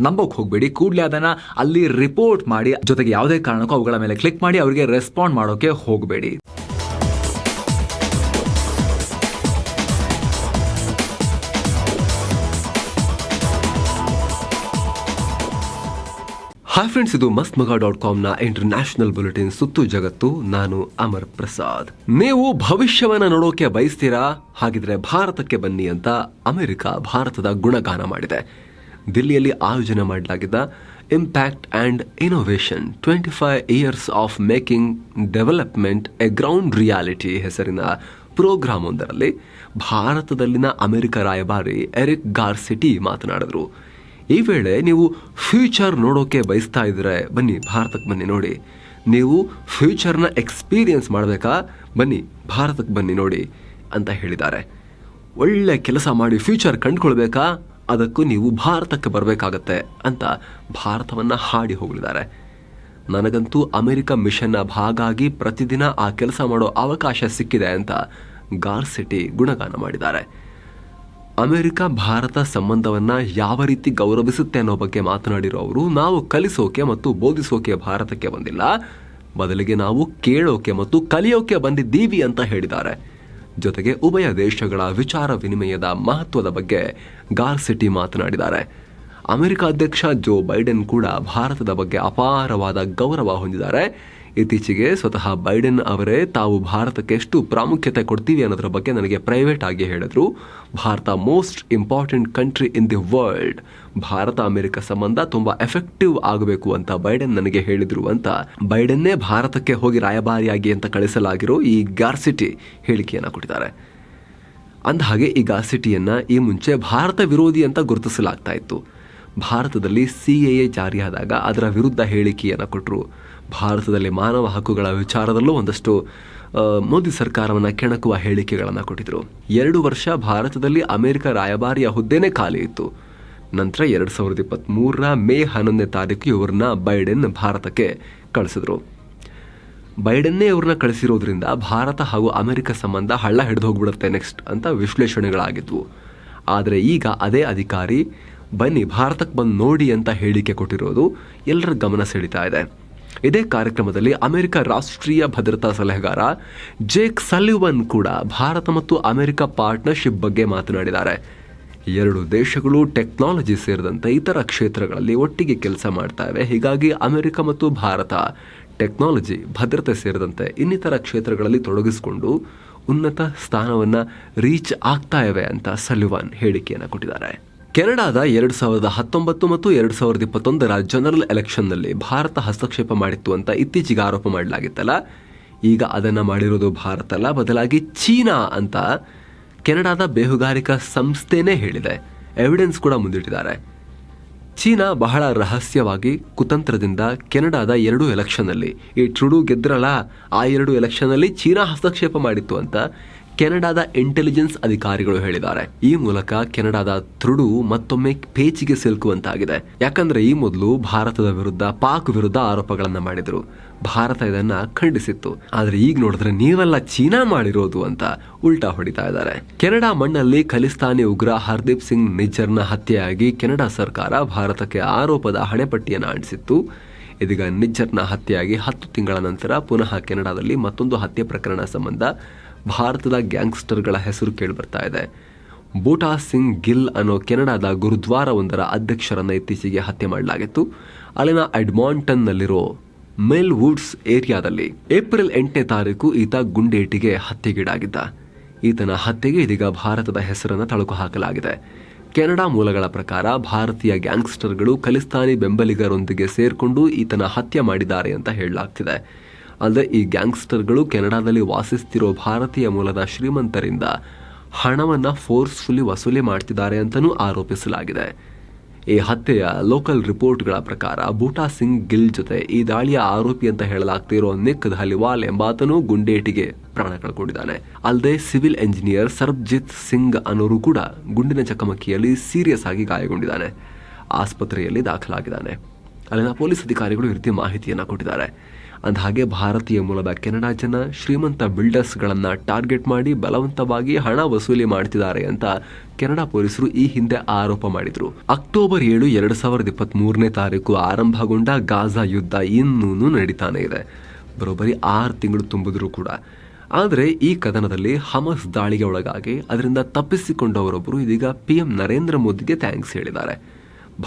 ನಂಬೋಕ್ ಹೋಗಬೇಡಿ. ಕೂಡಲೇ ಅದನ್ನ ಅಲ್ಲಿ ರಿಪೋರ್ಟ್ ಮಾಡಿ, ಜೊತೆಗೆ ಯಾವುದೇ ಕಾರಣಕ್ಕೂ ಅವುಗಳ ಮೇಲೆ ಕ್ಲಿಕ್ ಮಾಡಿ, ಅವರಿಗೆ ರೆಸ್ಪಾಂಡ್ ಮಾಡೋಕೆ ಹೋಗಬೇಡಿ. ಹಾಯ್ ಫ್ರೆಂಡ್ಸ್ ಇದು ಮಸ್ತ್ ಮಗ ಡಾಟ್ ಕಾಮ್ನ ಇಂಟರ್ನ್ಯಾಷನಲ್ ಬುಲೆಟಿನ್ ಸುತ್ತು ಜಗತ್ತು. ನಾನು ಅಮರ್ ಪ್ರಸಾದ್. ನೀವು ಭವಿಷ್ಯವನ್ನ ನೋಡೋಕೆ ಬಯಸ್ತೀರಾ? ಹಾಗಿದ್ರೆ ಭಾರತಕ್ಕೆ ಬನ್ನಿ ಅಂತ ಅಮೆರಿಕ ಭಾರತದ ಗುಣಗಾನ ಮಾಡಿದೆ. ದಿಲ್ಲಿಯಲ್ಲಿ ಆಯೋಜನೆ ಮಾಡಲಾಗಿದ್ದ impact and innovation twenty five years of making development a ground reality ಹೆಸರಿನ ಪ್ರೋಗ್ರಾಮ್ ಒಂದರಲ್ಲಿ ಭಾರತದಲ್ಲಿನ ಅಮೆರಿಕ ರಾಯಭಾರಿ ಎರಿಕ್ ಗಾರ್ಸಿಟಿ ಮಾತನಾಡಿದರು. ಈ ವೇಳೆ ನೀವು ಫ್ಯೂಚರ್ ನೋಡೋಕೆ ಬಯಸ್ತಾ ಇದ್ರೆ ಬನ್ನಿ, ಭಾರತಕ್ಕೆ ಬನ್ನಿ ನೋಡಿ. ನೀವು ಫ್ಯೂಚರ್ನ ಎಕ್ಸ್ಪೀರಿಯನ್ಸ್ ಮಾಡಬೇಕಾ? ಬನ್ನಿ, ಭಾರತಕ್ಕೆ ಬನ್ನಿ ನೋಡಿ ಅಂತ ಹೇಳಿದ್ದಾರೆ. ಒಳ್ಳೆ ಕೆಲಸ ಮಾಡಿ ಫ್ಯೂಚರ್ ಕಂಡುಕೊಳ್ಬೇಕಾ? ಅದಕ್ಕೂ ನೀವು ಭಾರತಕ್ಕೆ ಬರಬೇಕಾಗತ್ತೆ ಅಂತ ಭಾರತವನ್ನು ಹಾಡಿ ಹೋಗಲಿದ್ದಾರೆ ನನಗಂತೂ ಅಮೆರಿಕ ಮಿಷನ್ನ ಭಾಗ ಆಗಿ ಪ್ರತಿದಿನ ಆ ಕೆಲಸ ಮಾಡೋ ಅವಕಾಶ ಸಿಕ್ಕಿದೆ ಅಂತ ಗಾರ್ಸಿಟಿ ಗುಣಗಾನ ಮಾಡಿದ್ದಾರೆ. ಅಮೆರಿಕ, ಭಾರತ ಸಂಬಂಧವನ್ನು ಯಾವ ರೀತಿ ಗೌರವಿಸುತ್ತೆ ಅನ್ನೋ ಬಗ್ಗೆ ಮಾತನಾಡಿರೋ ಅವರು, ನಾವು ಕಲಿಸೋಕೆ ಮತ್ತು ಬೋಧಿಸೋಕೆ ಭಾರತಕ್ಕೆ ಬಂದಿಲ್ಲ. ಬದಲಿಗೆ ನಾವು ಕೇಳೋಕೆ ಮತ್ತು ಕಲಿಯೋಕೆ ಬಂದಿದ್ದೀವಿ ಅಂತ ಹೇಳಿದ್ದಾರೆ. ಜೊತೆಗೆ ಉಭಯ ದೇಶಗಳ ವಿಚಾರ ವಿನಿಮಯದ ಮಹತ್ವದ ಬಗ್ಗೆ ಗಾರ್ಸಿಟಿ ಮಾತನಾಡಿದ್ದಾರೆ. ಅಮೆರಿಕ ಅಧ್ಯಕ್ಷ ಜೋ ಬೈಡೆನ್ ಕೂಡ ಭಾರತದ ಬಗ್ಗೆ ಅಪಾರವಾದ ಗೌರವ ಹೊಂದಿದ್ದಾರೆ. ಇತ್ತೀಚೆಗೆ ಸ್ವತಃ ಬೈಡೆನ್ ಅವರೇ ತಾವು ಭಾರತಕ್ಕೆ ಎಷ್ಟು ಪ್ರಾಮುಖ್ಯತೆ ಕೊಡ್ತೀವಿ ಅನ್ನೋದ್ರ ಬಗ್ಗೆ ನನಗೆ ಪ್ರೈವೇಟ್ ಆಗಿ ಹೇಳಿದ್ರು. Bharat most important country in the world Bharat America ಸಂಬಂಧ ತುಂಬಾ ಎಫೆಕ್ಟಿವ್ ಆಗಬೇಕು ಅಂತ ಬೈಡೆನ್ ನನಗೆ ಹೇಳಿದ್ರು ಅಂತ. ಬೈಡೆನ್ನೇ ಭಾರತಕ್ಕೆ ಹೋಗಿ ರಾಯಭಾರಿಯಾಗಿ ಅಂತ ಕಳಿಸಲಾಗಿರೋ ಈ ಗಾರ್ಸಿಟಿ ಹೇಳಿಕೆಯನ್ನು ಕೊಟ್ಟಿದ್ದಾರೆ. ಅಂದಹಾಗೆ ಈ ಗಾರ್ಸಿಟಿಯನ್ನು ಈ ಮುಂಚೆ ಭಾರತ ವಿರೋಧಿ ಅಂತ ಗುರುತಿಸಲಾಗ್ತಾ ಇತ್ತು. ಭಾರತದಲ್ಲಿ ಎ ಜಾರಿಯಾದಾಗ ಅದರ ವಿರುದ್ಧ ಹೇಳಿಕೆಯನ್ನು ಕೊಟ್ಟರು ಭಾರತದಲ್ಲಿ ಮಾನವ ಹಕ್ಕುಗಳ ವಿಚಾರದಲ್ಲೂ ಒಂದಷ್ಟು ಮೋದಿ ಸರ್ಕಾರವನ್ನು ಕೆಣಕುವ ಹೇಳಿಕೆಗಳನ್ನು ಕೊಟ್ಟಿದ್ರು. ಎರಡು ವರ್ಷ ಭಾರತದಲ್ಲಿ ಅಮೆರಿಕ ರಾಯಭಾರಿಯ ಹುದ್ದೆನೇ ಖಾಲಿ ಇತ್ತು. ನಂತರ ಎರಡು ಸಾವಿರದ ಇಪ್ಪತ್ತ್ಮೂರರ ಮೇ ಹನ್ನೊಂದನೇ ತಾರೀಕು ಇವ್ರನ್ನ ಬೈಡೆನ್ ಭಾರತಕ್ಕೆ ಕಳಿಸಿದ್ರು. ಬೈಡೆನ್ನೇ ಇವ್ರನ್ನ ಕಳಿಸಿರೋದ್ರಿಂದ ಭಾರತ ಹಾಗೂ ಅಮೆರಿಕ ಸಂಬಂಧ ಹಳ್ಳ ಹಿಡಿದು ಹೋಗ್ಬಿಡುತ್ತೆ ನೆಕ್ಸ್ಟ್ ಅಂತ ವಿಶ್ಲೇಷಣೆಗಳಾಗಿದ್ವು. ಆದರೆ ಈಗ ಅದೇ ಅಧಿಕಾರಿ, ಬನ್ನಿ ಭಾರತಕ್ಕೆ ಬಂದು ನೋಡಿ ಅಂತ ಹೇಳಿಕೆ ಕೊಟ್ಟಿರೋದು ಎಲ್ಲರ ಗಮನ ಸೆಳೀತಾ ಇದೆ. ಇದೇ ಕಾರ್ಯಕ್ರಮದಲ್ಲಿ ಅಮೆರಿಕ ರಾಷ್ಟ್ರೀಯ ಭದ್ರತಾ ಸಲಹೆಗಾರ ಜೇಕ್ ಸಲಿವನ್ ಕೂಡ ಭಾರತ ಮತ್ತು ಅಮೆರಿಕ ಪಾರ್ಟ್ನರ್ಶಿಪ್ ಬಗ್ಗೆ ಮಾತನಾಡಿದ್ದಾರೆ. ಎರಡು ದೇಶಗಳು ಟೆಕ್ನಾಲಜಿ ಸೇರಿದಂತೆ ಇತರ ಕ್ಷೇತ್ರಗಳಲ್ಲಿ ಒಟ್ಟಿಗೆ ಕೆಲಸ ಮಾಡ್ತಾ ಇವೆ. ಹೀಗಾಗಿ ಅಮೆರಿಕ ಮತ್ತು ಭಾರತ ಟೆಕ್ನಾಲಜಿ, ಭದ್ರತೆ ಸೇರಿದಂತೆ ಇನ್ನಿತರ ಕ್ಷೇತ್ರಗಳಲ್ಲಿ ತೊಡಗಿಸಿಕೊಂಡು ಉನ್ನತ ಸ್ಥಾನವನ್ನು ರೀಚ್ ಆಗ್ತಾ ಇವೆ ಅಂತ ಸಲಿವಾನ್ ಹೇಳಿಕೆಯನ್ನು ಕೊಟ್ಟಿದ್ದಾರೆ. ಕೆನಡಾದ ಎರಡು ಸಾವಿರದ ಹತ್ತೊಂಬತ್ತು ಮತ್ತು ಎರಡು ಸಾವಿರದ ಇಪ್ಪತ್ತೊಂದರ ಜನರಲ್ ಎಲೆಕ್ಷನ್ನಲ್ಲಿ ಭಾರತ ಹಸ್ತಕ್ಷೇಪ ಮಾಡಿತ್ತು ಅಂತ ಇತ್ತೀಚೆಗೆ ಆರೋಪ ಮಾಡಲಾಗಿತ್ತಲ್ಲ? ಈಗ ಅದನ್ನು ಮಾಡಿರೋದು ಭಾರತ ಅಲ್ಲ, ಬದಲಾಗಿ ಚೀನಾ ಅಂತ ಕೆನಡಾದ ಬೇಹುಗಾರಿಕಾ ಸಂಸ್ಥೆನೇ ಹೇಳಿದೆ. ಎವಿಡೆನ್ಸ್ ಕೂಡ ಮುಂದಿಟ್ಟಿದ್ದಾರೆ. ಚೀನಾ ಬಹಳ ರಹಸ್ಯವಾಗಿ ಕುತಂತ್ರದಿಂದ ಕೆನಡಾದ ಎರಡು ಎಲೆಕ್ಷನ್ನಲ್ಲಿ ಈ ಟ್ರುಡು ಗೆದ್ರಲ್ಲ, ಆ ಎರಡು ಎಲೆಕ್ಷನ್ನಲ್ಲಿ ಚೀನಾ ಹಸ್ತಕ್ಷೇಪ ಮಾಡಿತ್ತು ಅಂತ ಕೆನಡಾದ ಇಂಟೆಲಿಜೆನ್ಸ್ ಅಧಿಕಾರಿಗಳು ಹೇಳಿದ್ದಾರೆ. ಈ ಮೂಲಕ ಕೆನಡಾದ ತ್ರುಡು ಮತ್ತೊಮ್ಮೆ ಪೇಚಿಗೆ ಸಿಲುಕುವಂತಾಗಿದೆ. ಯಾಕಂದ್ರೆ ಈ ಮೊದಲು ಭಾರತದ ವಿರುದ್ಧ, ಪಾಕ್ ವಿರುದ್ಧ ಆರೋಪಗಳನ್ನ ಮಾಡಿದ್ರು. ಭಾರತ ಇದನ್ನ ಖಂಡಿಸಿತ್ತು. ಆದ್ರೆ ಈಗ ನೋಡಿದ್ರೆ ನೀವೆಲ್ಲ ಚೀನಾ ಮಾಡಿರೋದು ಅಂತ ಉಲ್ಟಾ ಹೊಡಿತಾ ಇದ್ದಾರೆ. ಕೆನಡಾ ಮಣ್ಣಲ್ಲಿ ಖಲಿಸ್ತಾನಿ ಉಗ್ರ ಹರ್ದೀಪ್ ಸಿಂಗ್ ನಿಜ್ಜರ್ನ ಹತ್ಯೆಯಾಗಿ ಕೆನಡಾ ಸರ್ಕಾರ ಭಾರತಕ್ಕೆ ಆರೋಪದ ಹಣೆಪಟ್ಟಿಯನ್ನು ಅಂಟಿಸಿತ್ತು. ಇದೀಗ ನಿಜ್ಜರ್ನ ಹತ್ಯೆಯಾಗಿ ಹತ್ತು ತಿಂಗಳ ನಂತರ ಪುನಃ ಕೆನಡಾದಲ್ಲಿ ಮತ್ತೊಂದು ಹತ್ಯೆ ಪ್ರಕರಣ ಸಂಬಂಧ ಭಾರತದ ಗ್ಯಾಂಗ್ಸ್ಟರ್ಗಳ ಹೆಸರು ಕೇಳಿಬರ್ತಾ ಇದೆ. ಬೂಟಾ ಸಿಂಗ್ ಗಿಲ್ ಅನ್ನೋ ಕೆನಡಾದ ಗುರುದ್ವಾರ ಒಂದರ ಅಧ್ಯಕ್ಷರನ್ನ ಇತ್ತೀಚೆಗೆ ಹತ್ಯೆ ಮಾಡಲಾಗಿತ್ತು. ಅಲ್ಲಿನ ಅಡ್ಮಾಂಟನ್ನಲ್ಲಿರೋ ಮೆಲ್ ವುಡ್ಸ್ ಏರಿಯಾದಲ್ಲಿ ಏಪ್ರಿಲ್ ಎಂಟನೇ ತಾರೀಕು ಈತ ಗುಂಡೇಟಿಗೆ ಹತ್ಯೆಗೀಡಾಗಿದ್ದ. ಈತನ ಹತ್ಯೆಗೆ ಇದೀಗ ಭಾರತದ ಹೆಸರನ್ನು ತಳುಕು ಹಾಕಲಾಗಿದೆ. ಕೆನಡಾ ಮೂಲಗಳ ಪ್ರಕಾರ ಭಾರತೀಯ ಗ್ಯಾಂಗ್ಸ್ಟರ್ಗಳು ಖಲಿಸ್ತಾನಿ ಬೆಂಬಲಿಗರೊಂದಿಗೆ ಸೇರಿಕೊಂಡು ಈತನ ಹತ್ಯೆ ಮಾಡಿದ್ದಾರೆ ಅಂತ ಹೇಳಲಾಗ್ತಿದೆ. ಅಲ್ಲದೆ ಈ ಗ್ಯಾಂಗ್ಸ್ಟರ್ಗಳು ಕೆನಡಾದಲ್ಲಿ ವಾಸಿಸ್ತಿರೋ ಭಾರತೀಯ ಮೂಲದ ಶ್ರೀಮಂತರಿಂದ ಹಣವನ್ನು ಫೋರ್ಸ್ಫುಲಿ ವಸೂಲಿ ಮಾಡ್ತಿದ್ದಾರೆ ಅಂತಲೂ ಆರೋಪಿಸಲಾಗಿದೆ. ಈ ಹತ್ಯೆಯ ಲೋಕಲ್ ರಿಪೋರ್ಟ್ಗಳ ಪ್ರಕಾರ ಬೂಟಾ ಸಿಂಗ್ ಗಿಲ್ ಜೊತೆ ಈ ದಾಳಿಯ ಆರೋಪಿ ಅಂತ ಹೇಳಲಾಗ್ತಿರೋ ನಿಕ್ ಧಲಿವಾಲ್ ಎಂಬಾತನೂ ಗುಂಡೇಟಿಗೆ ಪ್ರಾಣ ಕಳ್ಕೊಂಡಿದ್ದಾನೆ. ಅಲ್ಲದೆ ಸಿವಿಲ್ ಎಂಜಿನಿಯರ್ ಸರ್ಬ್ಜಿತ್ ಸಿಂಗ್ ಅನ್ನೋರು ಕೂಡ ಗುಂಡಿನ ಚಕಮಕಿಯಲ್ಲಿ ಸೀರಿಯಸ್ ಆಗಿ ಗಾಯಗೊಂಡಿದ್ದಾನೆ. ಆಸ್ಪತ್ರೆಯಲ್ಲಿ ದಾಖಲಾಗಿದ್ದಾನೆ. ಅಲ್ಲಿನ ಪೊಲೀಸ್ ಅಧಿಕಾರಿಗಳು ಈ ರೀತಿ ಮಾಹಿತಿಯನ್ನು ಕೊಟ್ಟಿದ್ದಾರೆ. ಅಂದಹಾಗೆ ಭಾರತೀಯ ಮೂಲದ ಕೆನಡಾ ಜನ ಶ್ರೀಮಂತ ಬಿಲ್ಡರ್ಸ್ಗಳನ್ನು ಟಾರ್ಗೆಟ್ ಮಾಡಿ ಬಲವಂತವಾಗಿ ಹಣ ವಸೂಲಿ ಮಾಡ್ತಿದ್ದಾರೆ ಅಂತ ಕೆನಡಾ ಪೊಲೀಸರು ಈ ಹಿಂದೆ ಆರೋಪ ಮಾಡಿದ್ರು. ಅಕ್ಟೋಬರ್ ಏಳು ಎರಡು ಸಾವಿರದ ಇಪ್ಪತ್ತ್ ಮೂರನೇ ತಾರೀಕು ಆರಂಭಗೊಂಡ ಗಾಜಾ ಯುದ್ಧ ಇನ್ನೂ ನಡೀತಾನೆ ಇದೆ. ಬರೋಬ್ಬರಿ ಆರು ತಿಂಗಳು ತುಂಬಿದ್ರು ಕೂಡ. ಆದರೆ ಈ ಕದನದಲ್ಲಿ ಹಮಸ್ ದಾಳಿಗೆ ಒಳಗಾಗಿ ಅದರಿಂದ ತಪ್ಪಿಸಿಕೊಂಡವರೊಬ್ಬರು ಇದೀಗ ಪಿ ಎಂ ನರೇಂದ್ರ ಮೋದಿಗೆ ಥ್ಯಾಂಕ್ಸ್ ಹೇಳಿದ್ದಾರೆ.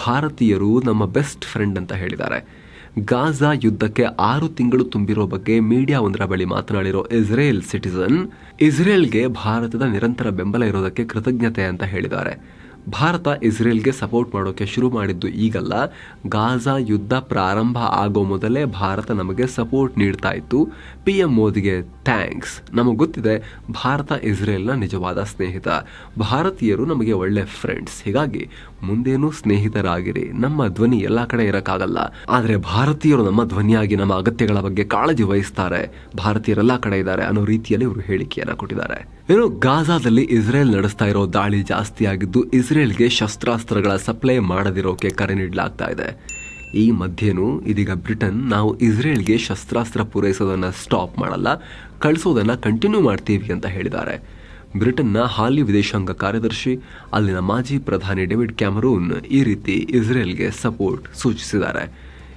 ಭಾರತೀಯರು ನಮ್ಮ ಬೆಸ್ಟ್ ಫ್ರೆಂಡ್ ಅಂತ ಹೇಳಿದ್ದಾರೆ. ಗಾಜಾ ಯುದ್ಧಕ್ಕೆ ಆರು ತಿಂಗಳು ತುಂಬಿರೋ ಬಗ್ಗೆ ಮೀಡಿಯಾ ಒಂದರ ಬಳಿ ಮಾತನಾಡಿರೋ ಇಸ್ರೇಲ್ ಸಿಟಿಸನ್, ಇಸ್ರೇಲ್ಗೆ ಭಾರತದ ನಿರಂತರ ಬೆಂಬಲ ಇರೋದಕ್ಕೆ ಕೃತಜ್ಞತೆ ಅಂತ ಹೇಳಿದ್ದಾರೆ. ಭಾರತ ಇಸ್ರೇಲ್ಗೆ ಸಪೋರ್ಟ್ ಮಾಡೋಕೆ ಶುರು ಮಾಡಿದ್ದು ಈಗಲ್ಲ. ಗಾಜಾ ಯುದ್ಧ ಪ್ರಾರಂಭ ಆಗೋ ಮೊದಲೇ ಭಾರತ ನಮಗೆ ಸಪೋರ್ಟ್ ನೀಡ್ತಾ ಇತ್ತು. ಪಿ ಎಂ ಮೋದಿಗೆ ಥ್ಯಾಂಕ್ಸ್ ನಮಗೆ ಗೊತ್ತಿದೆ, ಭಾರತ ಇಸ್ರೇಲ್ನ ನಿಜವಾದ ಸ್ನೇಹಿತ. ಭಾರತೀಯರು ನಮಗೆ ಒಳ್ಳೆ ಫ್ರೆಂಡ್ಸ್ ಹೀಗಾಗಿ ಮುಂದೇನೂ ಸ್ನೇಹಿತರಾಗಿರಿ. ನಮ್ಮ ಧ್ವನಿ ಎಲ್ಲ ಕಡೆ ಇರೋಕ್ಕಾಗಲ್ಲ. ಆದ್ರೆ ಭಾರತೀಯರು ನಮ್ಮ ಧ್ವನಿಯಾಗಿ ನಮ್ಮ ಅಗತ್ಯಗಳ ಬಗ್ಗೆ ಕಾಳಜಿ ವಹಿಸ್ತಾರೆ. ಭಾರತೀಯರೆಲ್ಲ ಕಡೆ ಇದ್ದಾರೆ ಅನ್ನೋ ರೀತಿಯಲ್ಲಿ ಇವರು ಹೇಳಿಕೆಯನ್ನು ಕೊಟ್ಟಿದ್ದಾರೆ. ಏನು ಗಾಜಾದಲ್ಲಿ ಇಸ್ರೇಲ್ ನಡೆಸ್ತಾ ಇರೋ ದಾಳಿ ಜಾಸ್ತಿ ಆಗಿದ್ದು ಇಸ್ರೇಲ್ಗೆ ಶಸ್ತ್ರಾಸ್ತ್ರಗಳ ಸಪ್ಲೈ ಮಾಡದಿರೋಕೆ ಕರೆ ನೀಡಲಾಗ್ತಾ ಇದೆ. ಈ ಮಧ್ಯೆನೂ ಇದೀಗ ಬ್ರಿಟನ್ ನಾವು ಇಸ್ರೇಲ್ಗೆ ಶಸ್ತ್ರಾಸ್ತ್ರ ಪೂರೈಸೋದನ್ನು ಸ್ಟಾಪ್ ಮಾಡಲ್ಲ, ಕಳಿಸೋದನ್ನು ಕಂಟಿನ್ಯೂ ಮಾಡ್ತೀವಿ ಅಂತ ಹೇಳಿದ್ದಾರೆ. ಬ್ರಿಟನ್ನ ಹಾಲಿ ವಿದೇಶಾಂಗ ಕಾರ್ಯದರ್ಶಿ, ಅಲ್ಲಿನ ಮಾಜಿ ಪ್ರಧಾನಿ ಡೇವಿಡ್ ಕ್ಯಾಮರೂನ್ ಈ ರೀತಿ ಇಸ್ರೇಲ್ಗೆ ಸಪೋರ್ಟ್ ಸೂಚಿಸಿದ್ದಾರೆ.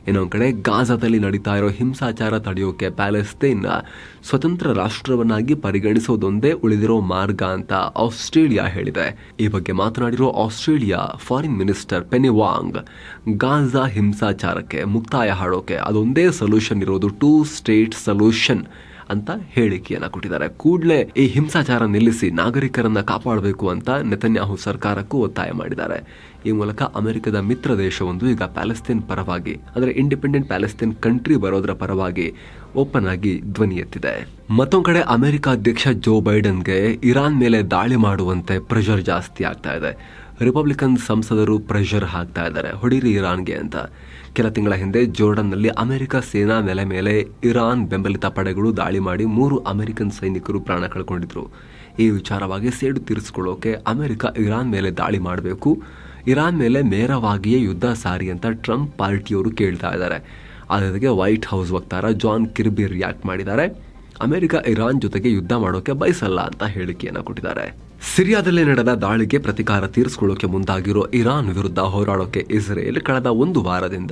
ಇನ್ನೊಂದು ಕಡೆ ಗಾಜಾದಲ್ಲಿ ನಡೀತಾ ಇರೋ ಹಿಂಸಾಚಾರ ತಡೆಯೋಕೆ ಪ್ಯಾಲೆಸ್ತೇನ್ ಸ್ವತಂತ್ರ ರಾಷ್ಟ್ರವನ್ನಾಗಿ ಪರಿಗಣಿಸೋದೊಂದೇ ಉಳಿದಿರೋ ಮಾರ್ಗ ಅಂತ ಆಸ್ಟ್ರೇಲಿಯಾ ಹೇಳಿದೆ. ಈ ಬಗ್ಗೆ ಮಾತನಾಡಿರೋ Australia foreign minister Penny Wong, Gaza ಹಿಂಸಾಚಾರಕ್ಕೆ ಮುಕ್ತಾಯ ಹಾಡೋಕೆ ಅದೊಂದೇ ಸೊಲ್ಯೂಷನ್ ಇರೋದು ಟೂ ಸ್ಟೇಟ್ ಸೊಲ್ಯೂಷನ್. ಅಂತ ಹೇಳಿಕೆಯನ್ನ ಕೊಟ್ಟಿದ್ದಾರೆ. ಕೂಡಲೇ ಈ ಹಿಂಸಾಚಾರ ನಿಲ್ಲಿಸಿ ನಾಗರಿಕರನ್ನ ಕಾಪಾಡಬೇಕು ಅಂತ ನೆತನ್ಯಾಹು ಸರ್ಕಾರಕ್ಕೂ ಒತ್ತಾಯ ಮಾಡಿದ್ದಾರೆ. ಈ ಮೂಲಕ ಅಮೆರಿಕದ ಮಿತ್ರ ದೇಶವೊಂದು ಈಗ ಪ್ಯಾಲೆಸ್ತೀನ್ ಪರವಾಗಿ, ಅಂದ್ರೆ ಇಂಡಿಪೆಂಡೆಂಟ್ ಪ್ಯಾಲೆಸ್ತೀನ್ ಕಂಟ್ರಿ ಬರೋದ್ರ ಪರವಾಗಿ ಓಪನ್ ಆಗಿ ಧ್ವನಿ ಎತ್ತಿದೆ. ಮತ್ತೊಂದು ಕಡೆ ಅಮೆರಿಕ ಅಧ್ಯಕ್ಷ ಜೋ ಬೈಡನ್ಗೆ ಇರಾನ್ ಮೇಲೆ ದಾಳಿ ಮಾಡುವಂತೆ ಪ್ರೆಷರ್ ಜಾಸ್ತಿ ಆಗ್ತಾ ಇದೆ. ರಿಪಬ್ಲಿಕನ್ ಸಂಸದರು ಪ್ರೆಷರ್ ಹಾಕ್ತಾ ಇದ್ದಾರೆ. ಹೊಡೀರಿ ಇರಾನ್ಗೆ ಅಂತ. ಕೆಲ ತಿಂಗಳ ಹಿಂದೆ ಜೋರ್ಡನ್ನಲ್ಲಿ ಅಮೆರಿಕ ಸೇನಾ ನೆಲೆ ಮೇಲೆ ಇರಾನ್ ಬೆಂಬಲಿತ ಪಡೆಗಳು ದಾಳಿ ಮಾಡಿ ಮೂರು ಅಮೆರಿಕನ್ ಸೈನಿಕರು ಪ್ರಾಣ ಕಳ್ಕೊಂಡಿದ್ರು. ಈ ವಿಚಾರವಾಗಿ ಸೇಡು ತೀರಿಸಿಕೊಳ್ಳೋಕೆ ಅಮೆರಿಕ ಇರಾನ್ ಮೇಲೆ ದಾಳಿ ಮಾಡಬೇಕು. ಇರಾನ್ ಮೇಲೆ ನೇರವಾಗಿಯೇ ಯುದ್ಧ ಸಾರಿ ಅಂತ ಟ್ರಂಪ್ ಪಾರ್ಟಿಯವರು ಕೇಳ್ತಾ ಇದ್ದಾರೆ. ಅದಕ್ಕೆ ವೈಟ್ ಹೌಸ್ ವಕ್ತಾರ ಜಾನ್ ಕಿರ್ಬಿ ರಿಯಾಕ್ಟ್ ಮಾಡಿದ್ದಾರೆ. ಅಮೆರಿಕ ಇರಾನ್ ಜೊತೆಗೆ ಯುದ್ಧ ಮಾಡೋಕೆ ಬಯಸಲ್ಲ ಅಂತ ಹೇಳಿಕೆಯನ್ನ ಕೊಟ್ಟಿದ್ದಾರೆ. ಸಿರಿಯಾದಲ್ಲಿ ನಡೆದ ದಾಳಿಗೆ ಪ್ರತಿಕಾರ ತೀರಿಸಿಕೊಳ್ಳೋಕೆ ಮುಂದಾಗಿರೋ ಇರಾನ್ ವಿರುದ್ಧ ಹೋರಾಡೋಕೆ ಇಸ್ರೇಲ್ ಕಳೆದ ಒಂದು ವಾರದಿಂದ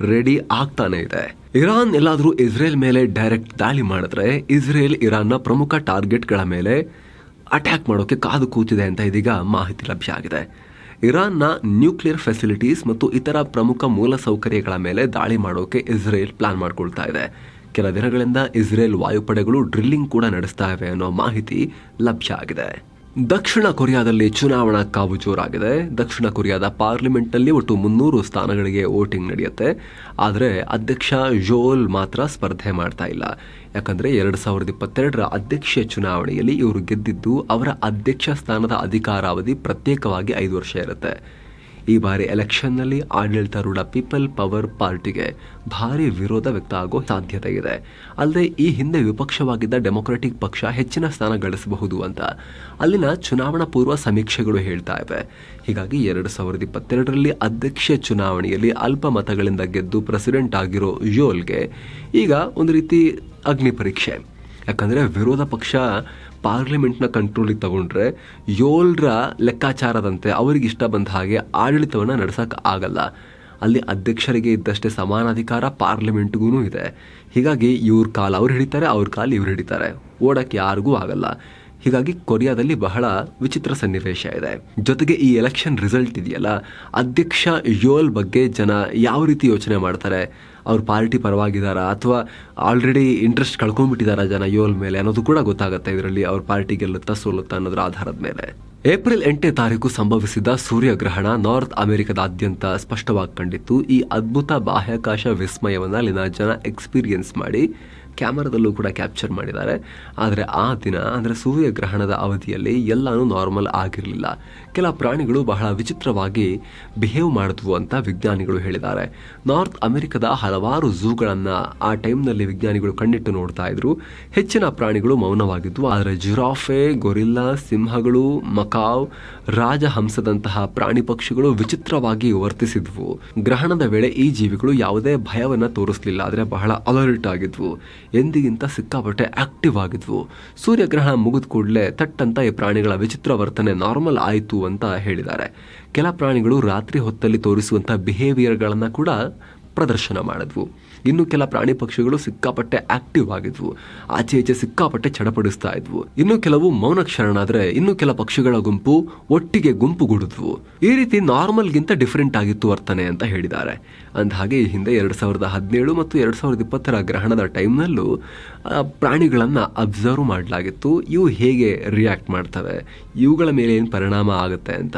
ರೆಡಿ ಆಗ್ತಾನೆ ಇದೆ. ಇರಾನ್ ಎಲ್ಲಾದರೂ ಇಸ್ರೇಲ್ ಮೇಲೆ ಡೈರೆಕ್ಟ್ ದಾಳಿ ಮಾಡಿದ್ರೆ ಇಸ್ರೇಲ್ ಇರಾನ್ನ ಪ್ರಮುಖ ಟಾರ್ಗೆಟ್ಗಳ ಮೇಲೆ ಅಟ್ಯಾಕ್ ಮಾಡೋಕೆ ಕಾದು ಕೂತಿದೆ ಅಂತ ಇದೀಗ ಮಾಹಿತಿ ಲಭ್ಯ ಆಗಿದೆ. ಇರಾನ್ನ ನ್ಯೂಕ್ಲಿಯರ್ ಫೆಸಿಲಿಟೀಸ್ ಮತ್ತು ಇತರ ಪ್ರಮುಖ ಮೂಲಸೌಕರ್ಯಗಳ ಮೇಲೆ ದಾಳಿ ಮಾಡೋಕೆ ಇಸ್ರೇಲ್ ಪ್ಲಾನ್ ಮಾಡ್ಕೊಳ್ತಾ ಇದೆ. ಕೆಲ ದಿನಗಳಿಂದ ಇಸ್ರೇಲ್ ವಾಯುಪಡೆಗಳು ಡ್ರಿಲ್ಲಿಂಗ್ ಕೂಡ ನಡೆಸ್ತಾ ಇವೆ ಅನ್ನೋ ಮಾಹಿತಿ ಲಭ್ಯ ಆಗಿದೆ. ದಕ್ಷಿಣ ಕೊರಿಯಾದಲ್ಲಿ ಚುನಾವಣಾ ಕಾವು ಜೋರಾಗಿದೆ. ದಕ್ಷಿಣ ಕೊರಿಯಾದ ಪಾರ್ಲಿಮೆಂಟ್ನಲ್ಲಿ ಒಟ್ಟು ಮುನ್ನೂರು ಸ್ಥಾನಗಳಿಗೆ ವೋಟಿಂಗ್ ನಡೆಯುತ್ತೆ. ಆದರೆ ಅಧ್ಯಕ್ಷ ಜೋಲ್ ಮಾತ್ರ ಸ್ಪರ್ಧೆ ಮಾಡ್ತಾ ಇಲ್ಲ. ಯಾಕಂದ್ರೆ ಎರಡು ಸಾವಿರದ ಇಪ್ಪತ್ತೆರಡರ ಅಧ್ಯಕ್ಷ ಚುನಾವಣೆಯಲ್ಲಿ ಇವರು ಗೆದ್ದಿದ್ದು ಅವರ ಅಧ್ಯಕ್ಷ ಸ್ಥಾನದ ಅಧಿಕಾರಾವಧಿ ಪ್ರತ್ಯೇಕವಾಗಿ ಐದು ವರ್ಷ ಇರುತ್ತೆ. ಈ ಬಾರಿ ಎಲೆಕ್ಷನ್ನಲ್ಲಿ ಆಡಳಿತಾರೂಢ ಪೀಪಲ್ ಪವರ್ ಪಾರ್ಟಿಗೆ ಭಾರಿ ವಿರೋಧ ವ್ಯಕ್ತ ಆಗೋ ಸಾಧ್ಯತೆ ಇದೆ. ಅಲ್ಲದೆ ಈ ಹಿಂದೆ ವಿಪಕ್ಷವಾಗಿದ್ದ ಡೆಮೊಕ್ರೆಟಿಕ್ ಪಕ್ಷ ಹೆಚ್ಚಿನ ಸ್ಥಾನ ಗಳಿಸಬಹುದು ಅಂತ ಅಲ್ಲಿನ ಚುನಾವಣಾ ಪೂರ್ವ ಸಮೀಕ್ಷೆಗಳು ಹೇಳ್ತಾ ಇವೆ. ಹೀಗಾಗಿ ಎರಡು ಸಾವಿರದ ಇಪ್ಪತ್ತೆರಡರಲ್ಲಿ ಅಧ್ಯಕ್ಷ ಚುನಾವಣೆಯಲ್ಲಿ ಅಲ್ಪ ಮತಗಳಿಂದ ಗೆದ್ದು ಪ್ರೆಸಿಡೆಂಟ್ ಆಗಿರೋ ಯೋಲ್ಗೆ ಈಗ ಒಂದು ರೀತಿ ಅಗ್ನಿ ಪರೀಕ್ಷೆ. ಯಾಕಂದ್ರೆ ವಿರೋಧ ಪಕ್ಷ ಪಾರ್ಲಿಮೆಂಟ್ನ ಕಂಟ್ರೋಲಿಗೆ ತಗೊಂಡ್ರೆ ಏಳರ ಲೆಕ್ಕಾಚಾರದಂತೆ ಅವರಿಗೆ ಇಷ್ಟ ಬಂದ ಹಾಗೆ ಆಡಳಿತವನ್ನು ನಡೆಸೋಕೆ ಆಗಲ್ಲ. ಅಲ್ಲಿ ಅಧ್ಯಕ್ಷರಿಗೆ ಇದ್ದಷ್ಟೇ ಸಮಾನ ಅಧಿಕಾರ ಪಾರ್ಲಿಮೆಂಟ್ಗೂ ಇದೆ. ಹೀಗಾಗಿ ಇವ್ರ ಕಾಲ ಅವ್ರು ಹಿಡಿತಾರೆ, ಅವ್ರ ಕಾಲ ಇವ್ರು ಹಿಡಿತಾರೆ. ಓಡಕ್ಕೆ ಯಾರಿಗೂ ಆಗಲ್ಲ. ಹೀಗಾಗಿ ಕೊರಿಯಾದಲ್ಲಿ ಬಹಳ ವಿಚಿತ್ರ ಸನ್ನಿವೇಶ ಇದೆ. ಜೊತೆಗೆ ಈ ಎಲೆಕ್ಷನ್ ರಿಸಲ್ಟ್ ಇದೆಯಲ್ಲ, ಅಧ್ಯಕ್ಷ ಯೋಲ್ ಬಗ್ಗೆ ಜನ ಯಾವ ರೀತಿ ಯೋಚನೆ ಮಾಡ್ತಾರೆ? ಅವ್ರ ಪಾರ್ಟಿ ಪರವಾಗಿದ್ದಾರಾ ಅಥವಾ ಆಲ್ರೆಡಿ ಇಂಟ್ರೆಸ್ಟ್ ಕಳ್ಕೊಂಡ್ಬಿಟ್ಟಿದ್ದಾರಾ ಜನ ಯೋಲ್ ಮೇಲೆ? ಅನ್ನೋದು ಕೂಡ ಗೊತ್ತಾಗುತ್ತೆ ಇದರಲ್ಲಿ ಅವ್ರ ಪಾರ್ಟಿ ಗೆಲ್ಲುತ್ತಾ ಸೋಲುತ್ತಾ ಅನ್ನೋದ್ರ ಆಧಾರದ ಮೇಲೆ. ಏಪ್ರಿಲ್ ಎಂಟನೇ ತಾರೀಕು ಸಂಭವಿಸಿದ ಸೂರ್ಯಗ್ರಹಣ ನಾರ್ತ್ ಅಮೆರಿಕದಾದ್ಯಂತ ಸ್ಪಷ್ಟವಾಗಿ ಕಂಡಿತ್ತು ಈ ಅದ್ಭುತ ಬಾಹ್ಯಾಕಾಶ ವಿಸ್ಮಯವನ್ನು ಅಲ್ಲಿನ ಜನ ಎಕ್ಸ್ಪೀರಿಯನ್ಸ್ ಮಾಡಿ ಕ್ಯಾಮರಾದಲ್ಲೂ ಕೂಡ ಕ್ಯಾಪ್ಚರ್ ಮಾಡಿದ್ದಾರೆ. ಆದರೆ ಆ ದಿನ, ಅಂದರೆ ಸೂರ್ಯಗ್ರಹಣದ ಅವಧಿಯಲ್ಲಿ ಎಲ್ಲನೂ ನಾರ್ಮಲ್ ಆಗಿರಲಿಲ್ಲ. ಕೆಲ ಪ್ರಾಣಿಗಳು ಬಹಳ ವಿಚಿತ್ರವಾಗಿ ಬಿಹೇವ್ ಮಾಡಿದ್ವು ಅಂತ ವಿಜ್ಞಾನಿಗಳು ಹೇಳಿದ್ದಾರೆ. ನಾರ್ತ್ ಅಮೆರಿಕದ ಹಲವಾರು ಝೂಗಳನ್ನು ಆ ಟೈಮ್ನಲ್ಲಿ ವಿಜ್ಞಾನಿಗಳು ಕಣ್ಣಿಟ್ಟು ನೋಡ್ತಾ ಇದ್ರು. ಹೆಚ್ಚಿನ ಪ್ರಾಣಿಗಳು ಮೌನವಾಗಿದ್ವು. ಆದರೆ ಜಿರಾಫೆ, ಗೊರಿಲ್ಲಾ, ಸಿಂಹಗಳು, ಮಕಾವ್, ರಾಜಹಂಸದಂತಹ ಪ್ರಾಣಿ ಪಕ್ಷಿಗಳು ವಿಚಿತ್ರವಾಗಿ ವರ್ತಿಸಿದ್ವು. ಗ್ರಹಣದ ವೇಳೆ ಈ ಜೀವಿಗಳು ಯಾವುದೇ ಭಯವನ್ನು ತೋರಿಸಲಿಲ್ಲ. ಆದರೆ ಬಹಳ ಅಲರ್ಟ್ ಆಗಿದ್ವು. ಎಂದಿಗಿಂತ ಸಿಕ್ಕಾಪಟ್ಟೆ ಆಕ್ಟಿವ್ ಆಗಿದ್ವು. ಸೂರ್ಯಗ್ರಹಣ ಮುಗಿದ ಕೂಡಲೇ ತಟ್ಟಂತ ಈ ಪ್ರಾಣಿಗಳ ವಿಚಿತ್ರ ವರ್ತನೆ ನಾರ್ಮಲ್ ಆಯಿತು ಅಂತ ಹೇಳಿದ್ದಾರೆ. ಕೆಲ ಪ್ರಾಣಿಗಳು ರಾತ್ರಿ ಹೊತ್ತಲ್ಲಿ ತೋರಿಸುವಂತ ಬಿಹೇವಿಯರ್ಗಳನ್ನು ಕೂಡ ಪ್ರದರ್ಶನ ಮಾಡಿದ್ವು. ಇನ್ನು ಕೆಲ ಪ್ರಾಣಿ ಪಕ್ಷಿಗಳು ಸಿಕ್ಕಾಪಟ್ಟೆ ಆಕ್ಟಿವ್ ಆಗಿದ್ವು. ಆಚೆ ಈಚೆ ಸಿಕ್ಕಾಪಟ್ಟೆ ಚಡಪಡಿಸ್ತಾ ಇದ್ವು. ಇನ್ನು ಕೆಲವು ಮೌನ ಶರಣಾದ್ರೆ ಇನ್ನು ಕೆಲ ಪಕ್ಷಿಗಳ ಗುಂಪು ಒಟ್ಟಿಗೆ ಗುಂಪು ಗುಂಪುಗೂಡಿದ್ವು ಈ ರೀತಿ ನಾರ್ಮಲ್ಗಿಂತ ಡಿಫರೆಂಟ್ ಆಗಿತ್ತು ವರ್ತನೆ ಅಂತ ಹೇಳಿದ್ದಾರೆ. ಅಂದ ಹಾಗೆ ಈ ಹಿಂದೆ ಎರಡ್ ಸಾವಿರದ ಹದಿನೇಳು ಮತ್ತು ಎರಡ್ ಸಾವಿರದ ಇಪ್ಪತ್ತರ ಗ್ರಹಣದ ಟೈಮ್ನಲ್ಲೂ ಪ್ರಾಣಿಗಳನ್ನ ಅಬ್ಸರ್ವ್ ಮಾಡಲಾಗಿತ್ತು. ಇವು ಹೇಗೆ ರಿಯಾಕ್ಟ್ ಮಾಡ್ತವೆ? ಇವುಗಳ ಮೇಲೆ ಏನು ಪರಿಣಾಮ ಆಗುತ್ತೆ ಅಂತ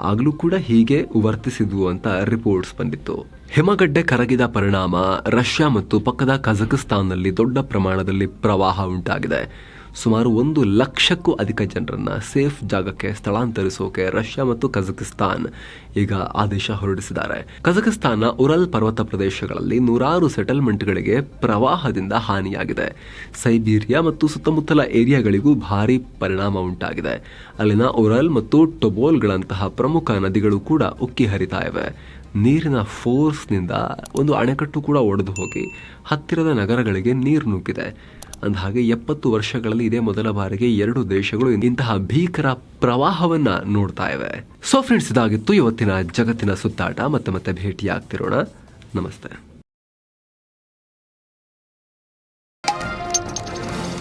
ಆಗಲೂ ಕೂಡ ಹೀಗೆ ವರ್ತಿಸಿದ್ವು ಅಂತ ರಿಪೋರ್ಟ್ಸ್ ಬಂದಿತ್ತು. ಹಿಮಗಡ್ಡೆ ಕರಗಿದ ಪರಿಣಾಮ ರಷ್ಯಾ ಮತ್ತು ಪಕ್ಕದ ಕಜಕಿಸ್ತಾನ್ನಲ್ಲಿ ದೊಡ್ಡ ಪ್ರಮಾಣದಲ್ಲಿ ಪ್ರವಾಹ ಉಂಟಾಗಿದೆ. ಸುಮಾರು ಒಂದು ಲಕ್ಷಕ್ಕೂ ಅಧಿಕ ಜನರನ್ನು ಸೇಫ್ ಜಾಗಕ್ಕೆ ಸ್ಥಳಾಂತರಿಸೋಕೆ ರಷ್ಯಾ ಮತ್ತು ಕಜಕಿಸ್ತಾನ್ ಈಗ ಆದೇಶ ಹೊರಡಿಸಿದ್ದಾರೆ. ಕಜಕಿಸ್ತಾನ ಉರಲ್ ಪರ್ವತ ಪ್ರದೇಶಗಳಲ್ಲಿ ನೂರಾರು ಸೆಟಲ್ಮೆಂಟ್ಗಳಿಗೆ ಪ್ರವಾಹದಿಂದ ಹಾನಿಯಾಗಿದೆ. ಸೈಬೀರಿಯಾ ಮತ್ತು ಸುತ್ತಮುತ್ತಲ ಏರಿಯಾಗಳಿಗೂ ಭಾರಿ ಪರಿಣಾಮ ಉಂಟಾಗಿದೆ. ಅಲ್ಲಿನ ಉರಲ್ ಮತ್ತು ಟೊಬೋಲ್ಗಳಂತಹ ಪ್ರಮುಖ ನದಿಗಳು ಕೂಡ ಉಕ್ಕಿ ಹರಿತಾ ಇವೆ. ನೀರಿನ ಫೋರ್ಸ್ನಿಂದ ಒಂದು ಅಣೆಕಟ್ಟು ಕೂಡ ಒಡೆದು ಹೋಗಿ ಹತ್ತಿರದ ನಗರಗಳಿಗೆ ನೀರು ನುಗ್ಗಿದೆ. ಅಂದಹಾಗೆ ಎಪ್ಪತ್ತು ವರ್ಷಗಳಲ್ಲಿ ಇದೇ ಮೊದಲ ಬಾರಿಗೆ ಎರಡು ದೇಶಗಳು ಇಂತಹ ಭೀಕರ ಪ್ರವಾಹವನ್ನ ನೋಡ್ತಾ ಇವೆ. ಸೊ ಫ್ರೆಂಡ್ಸ್ ಇದಾಗಿತ್ತು ಇವತ್ತಿನ ಜಗತ್ತಿನ ಸುತ್ತಾಟ. ಮತ್ತೆ ಮತ್ತೆ ಭೇಟಿಯಾಗ್ತಿರೋಣ. ನಮಸ್ತೆ.